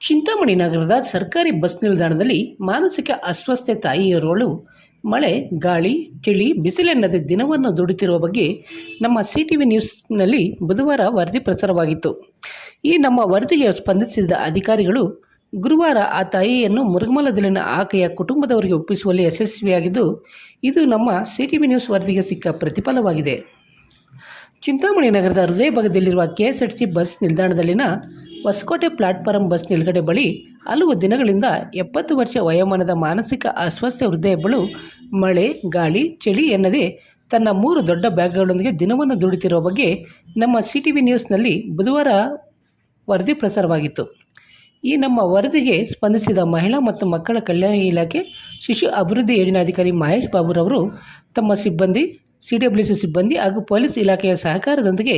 ಚಿಂತಾಮಣಿ ನಗರದ ಸರ್ಕಾರಿ ಬಸ್ ನಿಲ್ದಾಣದಲ್ಲಿ ಮಾನಸಿಕ ಅಸ್ವಸ್ಥೆ ತಾಯಿಯರೋಳು ಮಳೆ, ಗಾಳಿ ಚಳಿ ಬಿಸಿಲೆನ್ನದೆ ದಿನವನ್ನು ದುಡಿತಿರುವ ಬಗ್ಗೆ ನಮ್ಮ ಸಿ ಟಿ ವಿ ನ್ಯೂಸ್ನಲ್ಲಿ ಬುಧವಾರ ವರದಿ ಪ್ರಸಾರವಾಗಿತ್ತು. ಈ ನಮ್ಮ ವರದಿಗೆ ಸ್ಪಂದಿಸಿದ ಅಧಿಕಾರಿಗಳು, ಗುರುವಾರ ಆ ತಾಯಿಯನ್ನು ಮುರುಗಮಲದಲ್ಲಿನ ಆಕೆಯ ಕುಟುಂಬದವರಿಗೆ ಒಪ್ಪಿಸುವಲ್ಲಿ ಯಶಸ್ವಿಯಾಗಿದ್ದು, ಇದು ನಮ್ಮ ಸಿ ಟಿ ವಿ ನ್ಯೂಸ್ ವರದಿಗೆ ಸಿಕ್ಕ ಪ್ರತಿಫಲವಾಗಿದೆ. ಚಿಂತಾಮಣಿ ನಗರದ ಹೃದಯ ಭಾಗದಲ್ಲಿರುವ ಕೆಎಸ್ಆರ್ಟಿಸಿ ಬಸ್ ನಿಲ್ದಾಣದಲ್ಲಿನ ಹೊಸಕೋಟೆ ಪ್ಲಾಟ್ಫಾರಂ ಬಸ್ ನಿಲುಗಡೆ ಬಳಿ ಹಲವು ದಿನಗಳಿಂದ ಎಪ್ಪತ್ತು ವರ್ಷ ವಯೋಮಾನದ ಮಾನಸಿಕ ಅಸ್ವಸ್ಥ ವೃದ್ಧೆಯೊಬ್ಬಳು ಮಳೆ, ಗಾಳಿ, ಚಳಿ ಎನ್ನದೇ ತನ್ನ ಮೂರು ದೊಡ್ಡ ಬ್ಯಾಗ್ಗಳೊಂದಿಗೆ ದಿನವನ್ನು ದುಡಿತಿರುವ ಬಗ್ಗೆ ನಮ್ಮ ಸಿ ಟಿ ವಿ ನ್ಯೂಸ್ನಲ್ಲಿ ಬುಧವಾರ ವರದಿ ಪ್ರಸಾರವಾಗಿತ್ತು. ಈ ನಮ್ಮ ವರದಿಗೆ ಸ್ಪಂದಿಸಿದ ಮಹಿಳಾ ಮತ್ತು ಮಕ್ಕಳ ಕಲ್ಯಾಣ ಇಲಾಖೆ, ಶಿಶು ಅಭಿವೃದ್ಧಿ ಯೋಜನಾಧಿಕಾರಿ ಮಹೇಶ್ ಬಾಬುರವರು ತಮ್ಮ ಸಿಬ್ಬಂದಿ ಸಿ ಡಬ್ಲ್ಯೂ ಸಿ ಸಿಬ್ಬಂದಿ ಹಾಗೂ ಪೊಲೀಸ್ ಇಲಾಖೆಯ ಸಹಕಾರದೊಂದಿಗೆ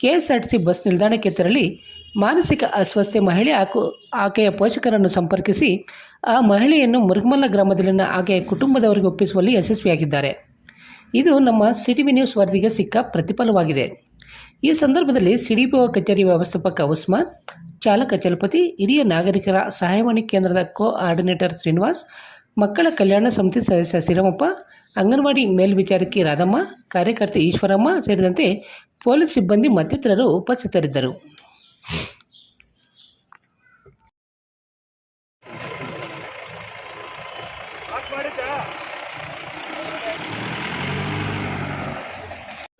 ಕೆಎಸ್ಆರ್ಟಿಸಿ ಬಸ್ ನಿಲ್ದಾಣಕ್ಕೆ ತೆರಳಿ ಮಾನಸಿಕ ಅಸ್ವಸ್ಥೆ ಮಹಿಳೆ ಹಾಗೂ ಆಕೆಯ ಪೋಷಕರನ್ನು ಸಂಪರ್ಕಿಸಿ ಆ ಮಹಿಳೆಯನ್ನು ಮುರುಗಮಲ್ಲ ಗ್ರಾಮದಲ್ಲಿನ ಆಕೆಯ ಕುಟುಂಬದವರಿಗೆ ಒಪ್ಪಿಸುವಲ್ಲಿ ಯಶಸ್ವಿಯಾಗಿದ್ದಾರೆ. ಇದು ನಮ್ಮ ಸಿಟಿವಿ ನ್ಯೂಸ್ ವರದಿಗೆ ಸಿಕ್ಕ ಪ್ರತಿಫಲವಾಗಿದೆ. ಈ ಸಂದರ್ಭದಲ್ಲಿ ಸಿಡಿಪಿಒ ಕಚೇರಿ ವ್ಯವಸ್ಥಾಪಕ ಉಸ್ಮಾನ್, ಚಾಲಕ ಚಲಪತಿ, ಹಿರಿಯ ನಾಗರಿಕರ ಸಹಾಯವಾಣಿ ಕೇಂದ್ರದ ಕೋಆರ್ಡಿನೇಟರ್ ಶ್ರೀನಿವಾಸ್ ಮಕ್ಕಳ ಕಲ್ಯಾಣ ಸಮಿತಿ ಸದಸ್ಯ ಶ್ರೀರಾಮಪ್ಪ ಅಂಗನವಾಡಿ ಮೇಲ್ವಿಚಾರಕಿ ರಾಧಮ್ಮ ಕಾರ್ಯಕರ್ತೆ ಈಶ್ವರಮ್ಮ ಸೇರಿದಂತೆ ಪೊಲೀಸ್ ಸಿಬ್ಬಂದಿ ಮತ್ತಿತರರು ಉಪಸ್ಥಿತರಿದ್ದರು.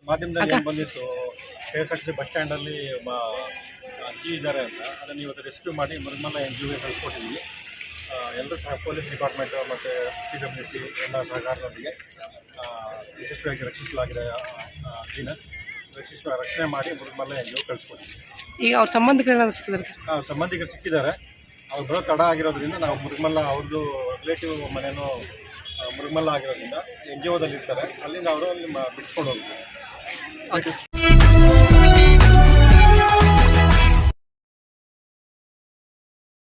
ಮಾಧ್ಯಮದಲ್ಲಿ ಬಂದಿತ್ತು. K S R T C bus ಸ್ಟ್ಯಾಂಡಲ್ಲಿ ಒಬ್ಬ ಅಜ್ಜಿ ಇದ್ದಾರೆ ಅಂತ. ಅದನ್ನು ಇವತ್ತು ರೆಸ್ಕ್ಯೂ ಮಾಡಿ ಮುರುಗಮಲ್ಲ ಎನ್ ಜಿ ಒಗೆ ಕಳಿಸ್ಕೊಟ್ಟಿದ್ವಿ. ಎಲ್ಲರೂ ಸಹ ಪೊಲೀಸ್ ಡಿಪಾರ್ಟ್ಮೆಂಟ್ ಮತ್ತು ಸಿ ಡಬ್ಲ್ಯೂ ಸಿ ಎಲ್ಲ ಸಹಕಾರದೊಂದಿಗೆ ಯಶಸ್ವಿಯಾಗಿ ರಕ್ಷಿಸಲಾಗಿದೆ ದಿನ ರಕ್ಷಿಸ ರಕ್ಷಿಸುವ ರಕ್ಷಣೆ ಮಾಡಿ ಜಿ ಒ ಕಳಿಸ್ಕೊಟ್ಟಿದ್ವಿ ಈಗ ಅವ್ರ ಸಂಬಂಧಿಕರೇನಾದ್ರು ಸಿಕ್ಕಿದ್ದಾರೆ ನಾವು ಸಂಬಂಧಿಕರು ಸಿಕ್ಕಿದ್ದಾರೆ. ಅವ್ರು ಬರೋ ತಡ ಆಗಿರೋದ್ರಿಂದ ನಾವು ಮುರುಗಮಲ್ಲ ಅವ್ರದ್ದು ರಿಲೇಟಿವ್ ಮನೇನೂ ಮುರುಗಮಲ್ಲ ಆಗಿರೋದ್ರಿಂದ ಎನ್ ಜಿ ಒದಲ್ಲಿ ಇರ್ತಾರೆ ಅಲ್ಲಿಂದ ಅವರು ಅಲ್ಲಿ ಬಿಡಿಸ್ಕೊಂಡು ಹೋಗ್ತಾರೆ.